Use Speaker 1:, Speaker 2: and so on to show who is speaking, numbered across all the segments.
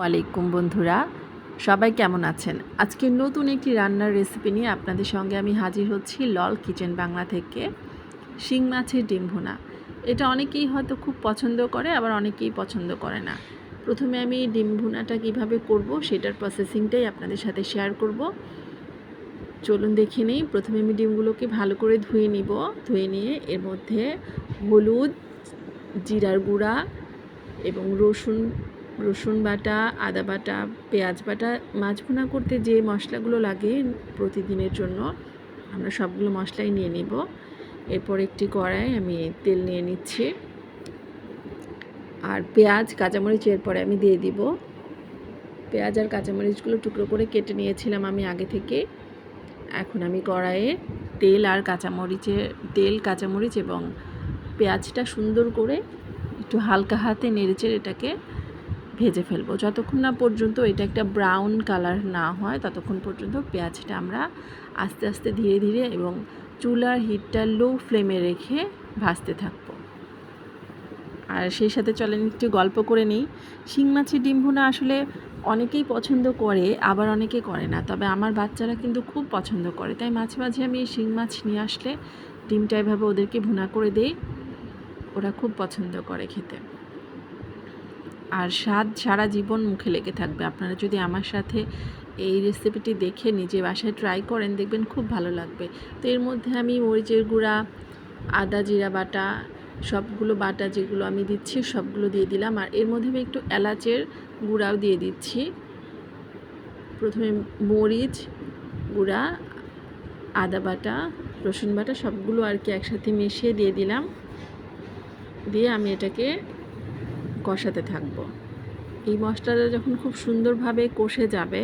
Speaker 1: ওয়ালাইকুম বন্ধুরা। সবাই কেমন আছেন? আজকে নতুন একটি রান্নার রেসিপি নিয়ে আপনাদের সঙ্গে আমি হাজির হচ্ছি লল কিচেন বাংলা থেকে শিং মাছের ডিম ভুনা। এটা অনেকেই হয়তো খুব পছন্দ করে, আবার অনেকেই পছন্দ করে না। প্রথমে আমি ডিম ভুনাটা কীভাবে করব সেটার প্রসেসিংটাই আপনাদের সাথে শেয়ার করব। চলুন দেখে নিই, প্রথমে আমি ডিমগুলোকে ভালো করে ধুয়ে নিব। ধুয়ে নিয়ে এর মধ্যে হলুদ, জিরার গুঁড়া এবং রসুন রসুন বাটা, আদা বাটা, পেঁয়াজ বাটা মাছ করতে যে মশলাগুলো লাগে প্রতিদিনের জন্য, আমরা সবগুলো মশলাই নিয়ে নিব। এরপর একটি কড়াই আমি তেল নিয়ে নিচ্ছি। আর পেঁয়াজ, কাঁচামরিচ এরপরে আমি দিয়ে দিব। পেঁয়াজ আর কাঁচামরিচগুলো টুকরো করে কেটে নিয়েছিলাম আমি আগে থেকে। এখন আমি কড়াইয়ে তেল আর কাঁচামরিচের, তেল, কাঁচামরিচ এবং পেঁয়াজটা সুন্দর করে একটু হালকা হাতে নেড়েচেড়ে এটাকে ভেজে ফেলব। যতক্ষণ না পর্যন্ত এটা একটা ব্রাউন কালার না হয়, ততক্ষণ পর্যন্ত পেঁয়াজটা আমরা আস্তে আস্তে ধীরে ধীরে এবং চুলার হিটটা লো ফ্লেমে রেখে ভাজতে থাকব। আর সেই সাথে চলেন, একটু গল্প করে নিই। শিং মাছের ডিম ভুনা আসলে অনেকেই পছন্দ করে, আবার অনেকে করে না। তবে আমার বাচ্চারা কিন্তু খুব পছন্দ করে। তাই মাঝে মাঝে আমি শিং মাছ নিয়ে আসলে ডিমটা এভাবে ওদেরকে ভুনা করে দিই। ওরা খুব পছন্দ করে খেতে। আর স্বাদ সারা জীবন মুখে লেগে থাকবে। আপনারা যদি আমার সাথে এই রেসিপিটি দেখে নিজে বাসায় ট্রাই করেন, দেখবেন খুব ভালো লাগবে। তো এর মধ্যে আমি মরিচের গুঁড়া, আদা জিরা বাটা, সবগুলো বাটা যেগুলো আমি দিচ্ছি সবগুলো দিয়ে দিলাম। আর এর মধ্যে আমি একটু এলাচের গুঁড়াও দিয়ে দিচ্ছি। প্রথমে মরিচ, গুঁড়া, আদা বাটা, রসুন বাটা সবগুলো আর কি একসাথে মিশিয়ে দিয়ে দিলাম। দিয়ে আমি এটাকে কষাতে থাকব। এই মশলাটা যখন খুব সুন্দরভাবে কষে যাবে,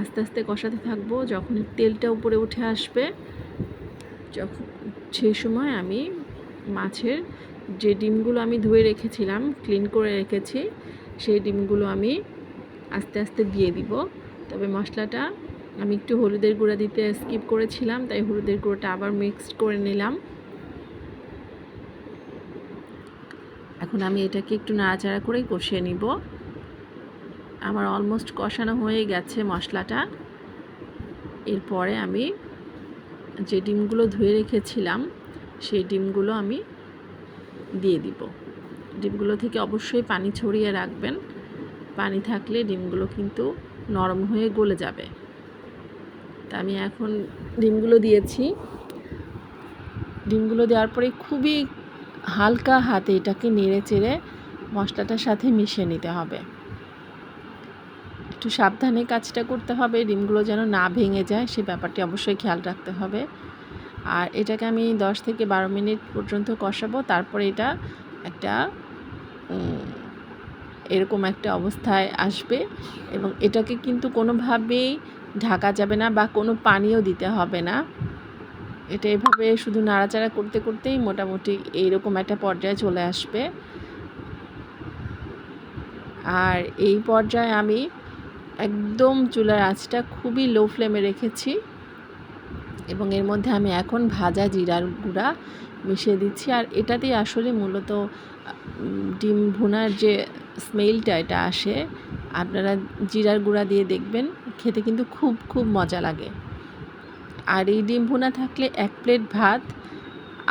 Speaker 1: আস্তে আস্তে কষাতে থাকব, যখন তেলটা উপরে উঠে আসবে, যখন সেই সময় আমি মাছের যে ডিমগুলো আমি ধুয়ে রেখেছিলাম ক্লিন করে রেখেছি, সেই ডিমগুলো আমি আস্তে আস্তে দিয়ে দিব। তবে মশলাটা আমি একটু হলুদের গুঁড়া দিতে স্কিপ করেছিলাম, তাই হলুদের গুঁড়োটা আবার মিক্সড করে নিলাম। এখন আমি এটাকে একটু নাড়াচাড়া করেই কষিয়ে নিব। আমার অলমোস্ট কষানো হয়ে গেছে মশলাটা। এরপরে আমি যে ডিমগুলো ধুয়ে রেখেছিলাম, সেই ডিমগুলো আমি দিয়ে দিব। ডিমগুলো থেকে অবশ্যই পানি ছড়িয়ে রাখবেন। পানি থাকলে ডিমগুলো কিন্তু নরম হয়ে গলে যাবে। তা আমি এখন ডিমগুলো দিয়েছি। ডিমগুলো দেওয়ার পরে খুবই হালকা হাতে এটাকে নেড়ে চেড়ে মশলাটার সাথে মিশিয়ে নিতে হবে। একটু সাবধানে কাজটা করতে হবে, ডিমগুলো যেন না ভেঙে যায়, সে ব্যাপারটি অবশ্যই খেয়াল রাখতে হবে। আর এটাকে আমি দশ থেকে বারো মিনিট পর্যন্ত কষাবো, তারপরে এটা একটা এরকম একটা অবস্থায় আসবে এবং এটাকে কিন্তু কোনোভাবেই ঢাকা যাবে না বা কোনো পানিও দিতে হবে না। এটা এভাবে শুধু নাড়াচাড়া করতে করতেই মোটামুটি এইরকম একটা পর্যায়ে চলে আসবে। আর এই পর্যায়ে আমি একদম চুলার আঁচটা খুবই লো ফ্লেমে রেখেছি এবং এর মধ্যে আমি এখন ভাজা জিরার গুঁড়া মিশিয়ে দিচ্ছি। আর এটাতেই আসলে মূলত ডিম ভুনার যে স্মেলটা এটা আসে। আপনারা জিরার গুঁড়া দিয়ে দেখবেন, খেতে কিন্তু খুব খুব মজা লাগে। আর এই ডিম ভুনা থাকলে এক প্লেট ভাত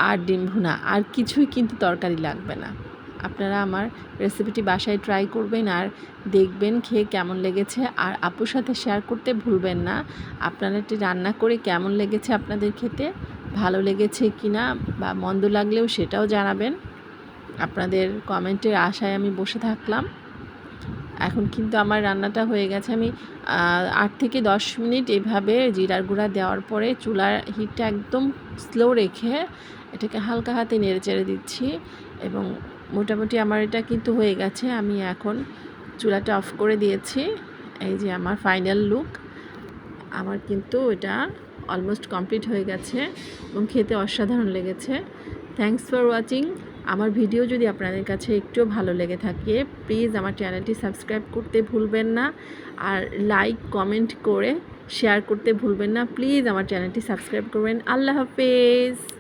Speaker 1: আর ডিম ভুনা, আর কিছুই কিন্তু তরকারি লাগবে না। আপনারা আমার রেসিপিটি বাসায় ট্রাই করবেন আর দেখবেন, খেয়ে কেমন লেগেছে। আর আপুর সাথে শেয়ার করতে ভুলবেন না। আপনারা এটি রান্না করে কেমন লেগেছে আপনাদের খেতে, ভালো লেগেছে কি না বা মন্দ লাগলেও সেটাও জানাবেন। আপনাদের কমেন্টের আশায় আমি বসে থাকলাম। এখন কিন্তু আমার রান্নাটা হয়ে গেছে। আমি আট থেকে দশ মিনিট এভাবে জিরার গুঁড়া দেওয়ার পরে চুলার হিটটা একদম স্লো রেখে এটাকে হালকা হাতে নেড়ে চেড়ে দিচ্ছি এবং মোটামুটি আমার এটা কিন্তু হয়ে গেছে। আমি এখন চুলাটা অফ করে দিয়েছি। এই যে আমার ফাইনাল লুক আমার কিন্তু এটা অলমোস্ট কমপ্লিট হয়ে গেছে এবং খেতে অসাধারণ লেগেছে। থ্যাংকস ফর ওয়াচিং আমার ভিডিও যদি আপনাদের কাছে একটু ভালো লেগে থাকে প্লিজ আমার চ্যানেলটি সাবস্ক্রাইব করতে ভুলবেন না আর লাইক কমেন্ট করে শেয়ার করতে ভুলবেন না। প্লিজ আমার চ্যানেলটি সাবস্ক্রাইব করবেন। আল্লাহ হাফেজ।